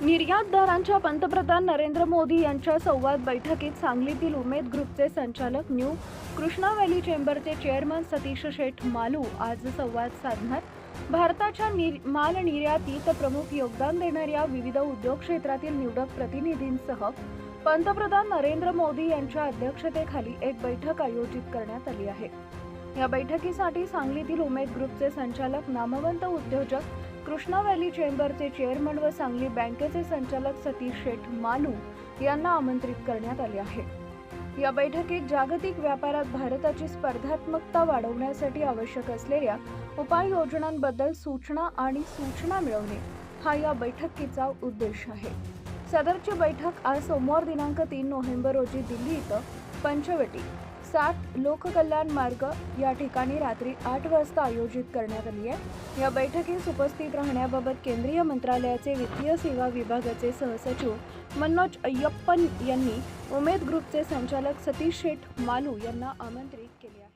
निर्यातदारांच्या पंतप्रधान नरेंद्र मोदी यांच्या संवाद बैठकीत सांगलीतील उमेद ग्रुपचे संचालक न्यू कृष्णा व्हॅली चेंबरचे चेअरमन सतीश शेठ मालू आज संवाद साधणार. भारताच्या निर माल निर्यातीत प्रमुख योगदान देणाऱ्या विविध उद्योग क्षेत्रातील निवडक प्रतिनिधींसह पंतप्रधान नरेंद्र मोदी यांच्या अध्यक्षतेखाली एक बैठक आयोजित करण्यात आली आहे. या बैठकीसाठी सांगलीतील उमेद ग्रुपचे संचालक नामवंत उद्योजक कृष्णा व्हॅली चेंबरचे चेअरमन व सांगली बँकेचे संचालक सतीश शेठ मालू यांना आमंत्रित करण्यात आले आहे. या बैठकीत जागतिक व्यापारात भारताची स्पर्धात्मकता वाढवण्यासाठी आवश्यक असलेल्या उपाययोजनांबद्दल सूचना आणि सूचना मिळवणे हा या बैठकीचा उद्देश आहे. सदरची बैठक आज सोमवार दिनांक तीन नोव्हेंबर रोजी दिल्ली इथं पंचवटी सात लोककल्याण मार्ग या ठिकाणी रात्री आठ वाजता आयोजित करण्यात आली आहे. या बैठकीस उपस्थित राहण्याबाबत केंद्रीय मंत्रालयाचे वित्तीय सेवा विभागाचे सहसचिव मनोज अय्यप्पन यांनी उमेद ग्रुपचे संचालक सतीश शेठ मालू यांना आमंत्रित केले आहे.